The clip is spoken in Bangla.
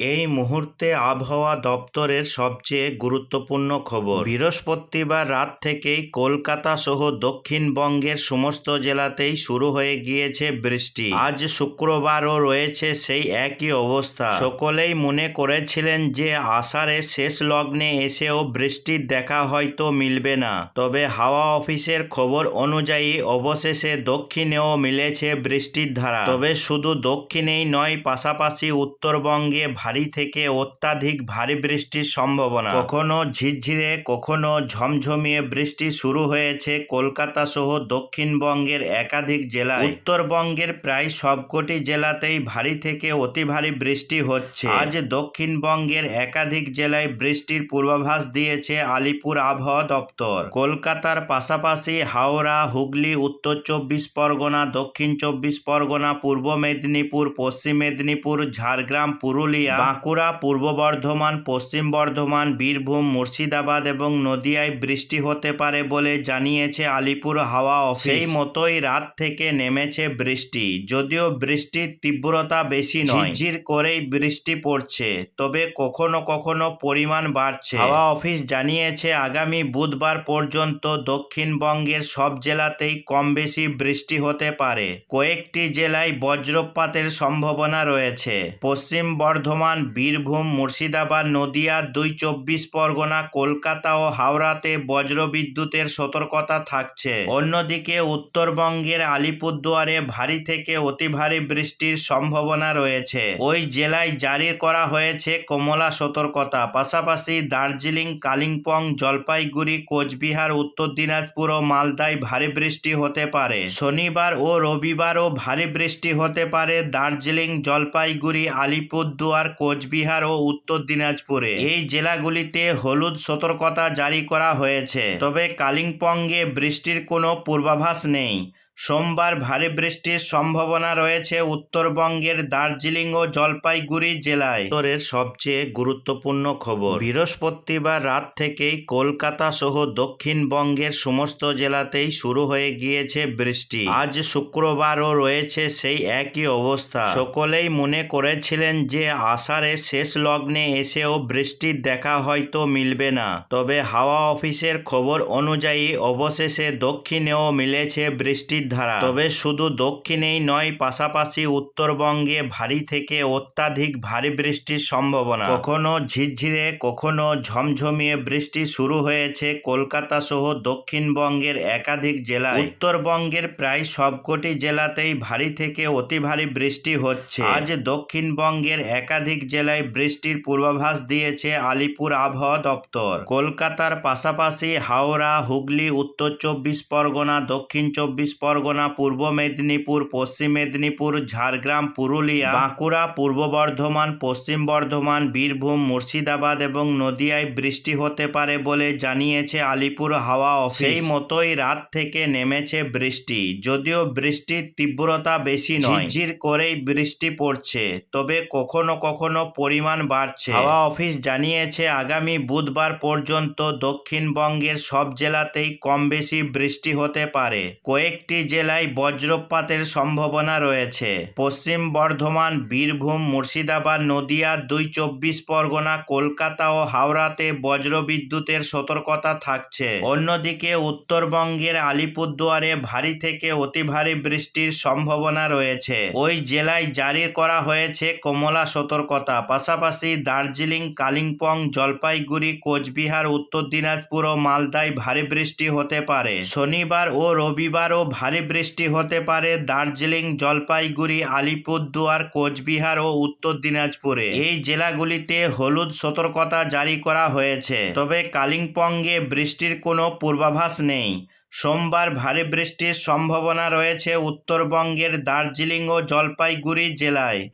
এই মুহূর্তে আবহাওয়া দপ্তরের সবচেয়ে গুরুত্বপূর্ণ খবর। বৃহস্পতিবার রাত থেকেই কলকাতা সহ দক্ষিণবঙ্গের সমস্ত জেলাতেই শুরু হয়ে গিয়েছে বৃষ্টি। আজ শুক্রবারও রয়েছে সেই একই অবস্থা। সকলেই মনে করেছিলেন যে আষাঢ়ের শেষ লগ্নে এসেও বৃষ্টির দেখা হয়তো মিলবে না। তবে হাওয়া অফিসের খবর অনুযায়ী অবশেষে দক্ষিণেও মিলেছে বৃষ্টির ধারা। তবে শুধু দক্ষিণেই নয়, পাশাপাশি উত্তরবঙ্গে থেকে অত্যাধিক ভারী বৃষ্টির সম্ভাবনা। কখনো ঝিরঝিরে, কখনো ঝমঝমিয়ে বৃষ্টি শুরু হয়েছে কলকাতা সহ দক্ষিণবঙ্গের একাধিক জেলায়। উত্তরবঙ্গের প্রায় সবকটি জেলাতেই ভারী থেকে অতি ভারী বৃষ্টি হচ্ছে। আজ দক্ষিণবঙ্গের একাধিক জেলায় বৃষ্টির পূর্বাভাস দিয়েছে আলিপুর আবহাওয়া দপ্তর। কলকাতার পাশাপাশি হাওড়া, হুগলি, উত্তর চব্বিশ পরগনা, দক্ষিণ চব্বিশ পরগনা, পূর্ব মেদিনীপুর, পশ্চিম মেদিনীপুর, ঝাড়গ্রাম, পুরুলিয়া বাঁকুড়া পূর্ব বর্ধমান পশ্চিম বর্ধমান বীরভূম মুর্শিদাবাদ এবং নদিয়ায় বৃষ্টি হতে পারে বলে জানিয়েছে আলিপুর হাওয়া অফিস। সেই মতোই রাত থেকে নেমেছে বৃষ্টি যদিও বৃষ্টির তীব্রতা বেশি নয়। ঝিরঝির করেই বৃষ্টি পড়ছে তবে কখনো কখনো পরিমাণ বাড়ছে। হাওয়া অফিস জানিয়েছে আগামী বুধবার পর্যন্ত দক্ষিণবঙ্গের সব জেলাতেই কম বেশি বৃষ্টি হতে পারে। কয়েকটি জেলায় বজ্রপাতের সম্ভাবনা রয়েছে। পশ্চিম বর্ধমান বীরভূম, মুর্শিদাবাদ, নদিয়া, দুই চব্বিশ পরগনা, কলকাতা ও হাওড়াতে বজ্রবিদ্যুতের সতর্কতা থাকছে। অন্যদিকে উত্তরবঙ্গের আলিপুরদুয়ারে ভারী থেকে অতি ভারী বৃষ্টির সম্ভাবনা রয়েছে। ওই জেলায় জারি করা হয়েছে কমলা সতর্কতা। পাশাপাশি দার্জিলিং, কালিম্পং, জলপাইগুড়ি, কোচবিহার, উত্তর দিনাজপুর ও মালদায় ভারী বৃষ্টি হতে পারে। শনিবার ও রবিবারও ভারী বৃষ্টি হতে পারে দার্জিলিং, জলপাইগুড়ি, আলিপুরদুয়ার কোচবিহার ও উত্তর দিনাজপুরে। এই জেলাগুলিতে হলুদ সতর্কতা জারি করা হয়েছে। তবে কালিম্পংয়ে বৃষ্টির কোনো পূর্বাভাস নেই। সোমবার ভারী বৃষ্টির সম্ভাবনা রয়েছে উত্তরবঙ্গের দার্জিলিং ও জলপাইগুড়ি জেলায়। উত্তরের সবচেয়ে গুরুত্বপূর্ণ খবর, বৃহস্পতিবার রাত থেকেই কলকাতা সহ দক্ষিণবঙ্গের সমস্ত জেলাতেই শুরু হয়ে গিয়েছে বৃষ্টি। আজ শুক্রবারও রয়েছে সেই একই অবস্থা। সকলেই মনে করেছিলেন যে আষাঢ়ের শেষ লগ্নে এসেও বৃষ্টির দেখা হয়তো মিলবে না। তবে হাওয়া অফিসের খবর অনুযায়ী অবশেষে দক্ষিণেও মিলেছে বৃষ্টির ধারা। তবে শুধু দক্ষিণেই নয়, পাশাপাশি উত্তরবঙ্গে ভারী থেকে অত্যাধিক ভারী বৃষ্টির সম্ভাবনা। কখনো ঝিরঝিরে, কখনো ঝমঝমিয়ে বৃষ্টি শুরু হয়েছে কলকাতা সহ দক্ষিণবঙ্গের একাধিক জেলায়। উত্তরবঙ্গের প্রায় সবকটি জেলাতেই ভারী থেকে অতি ভারী বৃষ্টি হচ্ছে। আজ দক্ষিণবঙ্গের একাধিক জেলায় বৃষ্টির পূর্বাভাস দিয়েছে আলিপুর আবহাওয়া দপ্তর। কলকাতার পাশাপাশি হাওড়া, হুগলি, উত্তর চব্বিশ পরগনা, দক্ষিণ চব্বিশ পরগনা পূর্ব মেদিনীপুর পশ্চিম মেদিনীপুর ঝাড়গ্রাম পুরুলিয়া বাঁকুড়া পূর্ব বর্ধমান পশ্চিম বর্ধমান বীরভূম মুর্শিদাবাদ এবং নদিয়ায় বৃষ্টি হতে পারে বলে জানিয়েছে আলিপুর হাওয়া অফিস। সেই মতোই রাত থেকে নেমেছে বৃষ্টি। যদিও বৃষ্টির তীব্রতা বেশি নয়। ঝিরঝির করেই বৃষ্টি পড়ছে তবে কখনো কখনো পরিমাণ বাড়ছে। হাওয়া অফিস জানিয়েছে আগামী বুধবার পর্যন্ত দক্ষিণবঙ্গের সব জেলাতেই কম বেশি বৃষ্টি হতে পারে। কয়েকটি জেলায় বজ্রপাতের সম্ভাবনা রয়েছে। পশ্চিম বর্ধমান, বীরভূম, মুর্শিদাবাদ, নদিয়া, দুই চব্বিশ পরগনা, কলকাতা ও হাওড়াতে বজ্রবিদ্যুতের সতর্কতা থাকছে। অন্যদিকে উত্তরবঙ্গের আলিপুরদুয়ারে ভারী থেকে অতি ভারী বৃষ্টির সম্ভাবনা রয়েছে। ওই জেলায় জারি করা হয়েছে কমলা সতর্কতা। পাশাপাশি দার্জিলিং, কালিম্পং, জলপাইগুড়ি, কোচবিহার, উত্তর দিনাজপুর ও মালদায় ভারী বৃষ্টি হতে পারে। শনিবার ও রবিবারও ভারী বৃষ্টি হতে পারে দার্জিলিং, জলপাইগুড়ি, আলিপুরদুয়ার, কোচবিহার ও উত্তর দিনাজপুরে। এই জেলাগুলিতে হলুদ সতর্কতা জারি করা হয়েছে। তবে কালিম্পংয়ে বৃষ্টির কোনো পূর্বাভাস নেই। সোমবার ভারী বৃষ্টির সম্ভাবনা রয়েছে উত্তরবঙ্গের দার্জিলিং ও জলপাইগুড়ি জেলায়।